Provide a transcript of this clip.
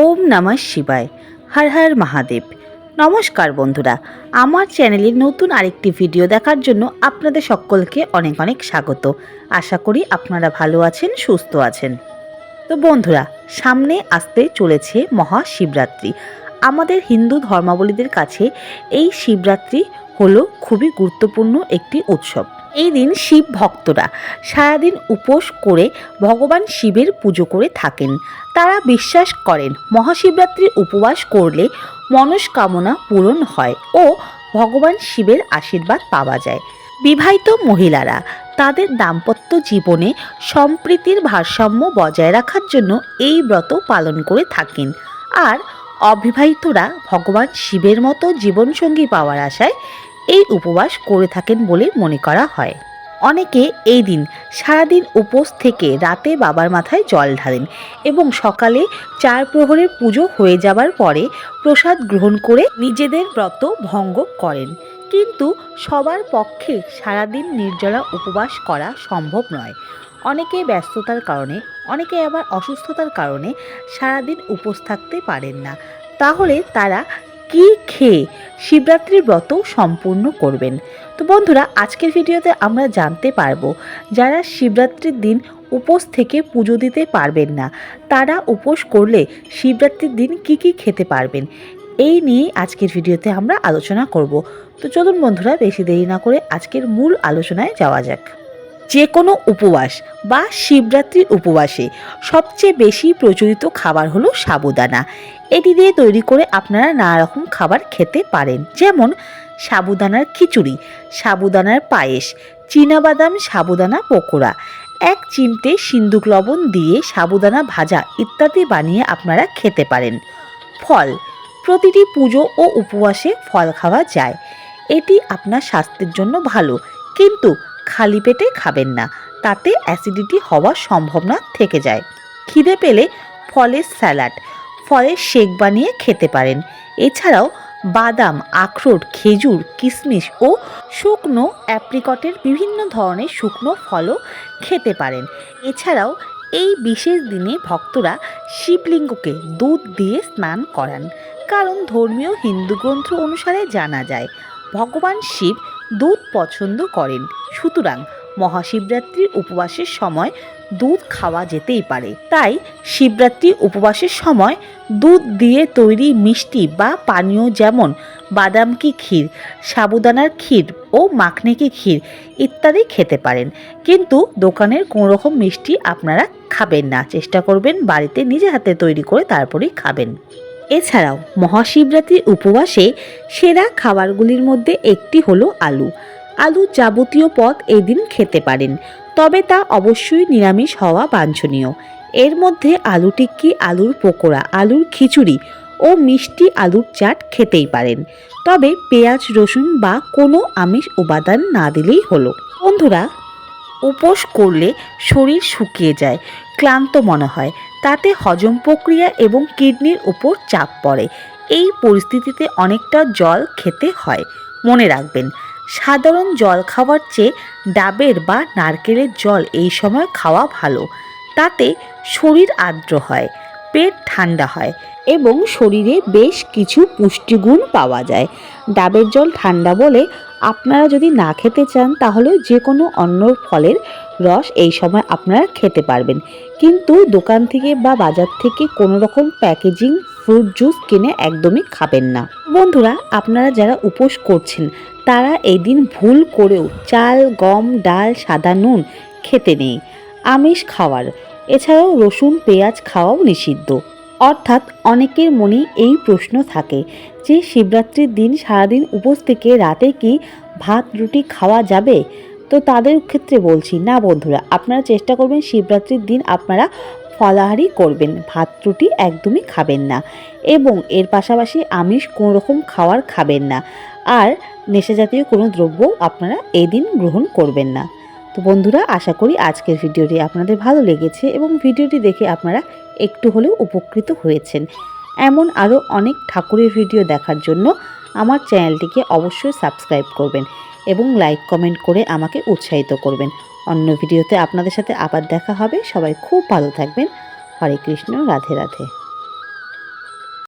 ওম নমঃ শিবায়। হর হর মহাদেব। নমস্কার বন্ধুরা, আমার চ্যানেলে নতুন আরেকটি ভিডিও দেখার জন্য আপনাদের সকলকে অনেক অনেক স্বাগত। আশা করি আপনারা ভালো আছেন, সুস্থ আছেন। তো বন্ধুরা, সামনে আসতে চলেছে মহাশিবরাত্রি। আমাদের হিন্দু ধর্মাবলীদের কাছে এই শিবরাত্রি হলো খুবই গুরুত্বপূর্ণ একটি উৎসব। এই দিন শিব ভক্তরা সারাদিন উপোস করে ভগবান শিবের পুজো করে থাকেন। তারা বিশ্বাস করেন মহাশিবরাত্রি উপবাস করলে মনস্কামনা পূরণ হয় ও ভগবান শিবের আশীর্বাদ পাওয়া যায়। বিবাহিত মহিলারা তাদের দাম্পত্য জীবনে সম্প্রীতির ভারসাম্য বজায় রাখার জন্য এই ব্রত পালন করে থাকেন। আর অবিবাহিতরা ভগবান শিবের মতো জীবনসঙ্গী পাওয়ার আশায় এই উপবাস করে থাকেন বলে মনে করা হয়। অনেকে এই দিন সারাদিন উপোস থেকে রাতে বাবার মাথায় জল ঢালেন এবং সকালে চার প্রহরের পুজো হয়ে যাবার পরে প্রসাদ গ্রহণ করে নিজেদের ব্রত ভঙ্গ করেন। কিন্তু সবার পক্ষে সারাদিন নির্জলা উপবাস করা সম্ভব নয়। অনেকে ব্যস্ততার কারণে অনেকে আবার অসুস্থতার কারণে সারাদিন উপোস থাকতে পারেন না। তাহলে তারা কি খেয়ে শিবরাত্রির ব্রত সম্পূর্ণ করবেন? তো বন্ধুরা, আজকের ভিডিওতে আমরা জানতে পারব, যারা শিবরাত্রির দিন উপোস থেকে পুজো দিতে পারবেন না, তারা উপোস করলে শিবরাত্রির দিন কি কি খেতে পারবেন? এই নিয়ে আজকের ভিডিওতে আমরা আলোচনা করব। তো চলুন বন্ধুরা, বেশি দেরি না করে আজকের মূল আলোচনায় যাওয়া যাক। যে কোনো উপবাস বা শিবরাত্রির উপবাসে সবচেয়ে বেশি প্রচলিত খাবার হলো সাবুদানা। এটি দিয়ে তৈরি করে আপনারা নানা রকম খাবার খেতে পারেন। যেমন সাবুদানার খিচুড়ি, সাবুদানার পায়েস, চীনাবাদাম সাবুদানা পকোড়া, এক চিমটে সিন্দুক লবণ দিয়ে সাবুদানা ভাজা ইত্যাদি বানিয়ে আপনারা খেতে পারেন। ফল, প্রতিটি পুজো ও উপবাসে ফল খাওয়া যায়। এটি আপনার স্বাস্থ্যের জন্য ভালো। কিন্তু খালি পেটে খাবেন না, তাতে অ্যাসিডিটি হওয়ার সম্ভাবনা থেকে যায়। খিদে পেলে ফলের স্যালাড, ফলের শেক বানিয়ে খেতে পারেন। এছাড়াও বাদাম, আখরোট, খেজুর, কিশমিশ ও শুকনো অ্যাপ্রিকটের বিভিন্ন ধরনের শুকনো ফলও খেতে পারেন। এছাড়াও এই বিশেষ দিনে ভক্তরা শিবলিঙ্গকে দুধ দিয়ে স্নান করান। কারণ ধর্মীয় হিন্দু গ্রন্থ অনুসারে জানা যায়, ভগবান শিব দুধ পছন্দ করেন। সুতরাং মহাশিবরাত্রির উপবাসের সময় দুধ খাওয়া যেতেই পারে। তাই শিবরাত্রি উপবাসের সময় দুধ দিয়ে তৈরি মিষ্টি বা পানীয় যেমন বাদাম কি ক্ষীর, সাবুদানার ক্ষীর ও মাখনে কি ক্ষীর ইত্যাদি খেতে পারেন। কিন্তু দোকানের কোনো রকম মিষ্টি আপনারা খাবেন না। চেষ্টা করবেন বাড়িতে নিজে হাতে তৈরি করে তারপরেই খাবেন। এছাড়াও মহাশিবরাত্রির উপবাসে সেরা খাবারগুলির মধ্যে একটি হলো আলু। আলু যাবতীয় পদ এদিন খেতে পারেন, তবে তা অবশ্যই নিরামিষ হওয়া বাঞ্ছনীয়। এর মধ্যে আলু টিক্কি, আলুর পকোড়া, আলুর খিচুড়ি ও মিষ্টি আলুর চাট খেতেই পারেন। তবে পেঁয়াজ, রসুন বা কোনো আমিষ উপাদান না দিলেই হলো। বন্ধুরা, উপোস করলে শরীর শুকিয়ে যায়। ক্লান্ত মনে হয়। তাতে হজম প্রক্রিয়া এবং কিডনির উপর চাপ পড়ে। এই পরিস্থিতিতে অনেকটা জল খেতে হয়। মনে রাখবেন, সাধারণ জল খাওয়ার চেয়ে ডাবের বা নারকেলের জল এই সময় খাওয়া ভালো। তাতে শরীর আর্দ্র হয়, পেট ঠান্ডা হয় এবং শরীরে বেশ কিছু পুষ্টিগুণ পাওয়া যায়। ডাবের জল ঠান্ডা বলে আপনারা যদি না খেতে চান, তাহলে যে কোনো অন্য ফলের রস এই সময় আপনারা খেতে পারবেন। কিন্তু দোকান থেকে বা বাজার থেকে কোনো রকম প্যাকেজিং ফ্রুট জুস কিনে একদমই খাবেন না। বন্ধুরা, আপনারা যারা উপোস করছেন, তারা এই দিন ভুল করেও চাল, গম, ডাল, সাদা নুন খেতে নেই। আমিষ খাওয়ার, এছাড়াও রসুন, পেঁয়াজ খাওয়াও নিষিদ্ধ। অর্থাৎ অনেকের মনে এই প্রশ্ন থাকে যে, শিবরাত্রির দিন সারাদিন উপোস থেকে রাতে কি ভাত, রুটি খাওয়া যাবে? তো তাদের ক্ষেত্রে বলছি, না বন্ধুরা, আপনারা চেষ্টা করবেন শিবরাত্রির দিন আপনারা ফলাহারি করবেন, ভাত, রুটি একদমই খাবেন না এবং এর পাশাপাশি আমিষ কোনো রকম খাওয়ার খাবেন না আর নেশা জাতীয় কোনো দ্রব্য আপনারা এই দিন গ্রহণ করবেন না। তো বন্ধুরা, আশা করি আজকের ভিডিওটি আপনাদের ভালো লেগেছে এবং ভিডিওটি দেখে আপনারা একটু হলেও উপকৃত হয়েছেন। এমন আরও অনেক ঠাকুরের ভিডিও দেখার জন্য আমার চ্যানেলটিকে অবশ্যই সাবস্ক্রাইব করবেন। এবং লাইক, কমেন্ট করে আমাকে উৎসাহিত করবেন। অন্য ভিডিওতে আপনাদের সাথে আবার দেখা হবে। সবাই খুব ভালো থাকবেন। হরে কৃষ্ণ, রাধে রাধে।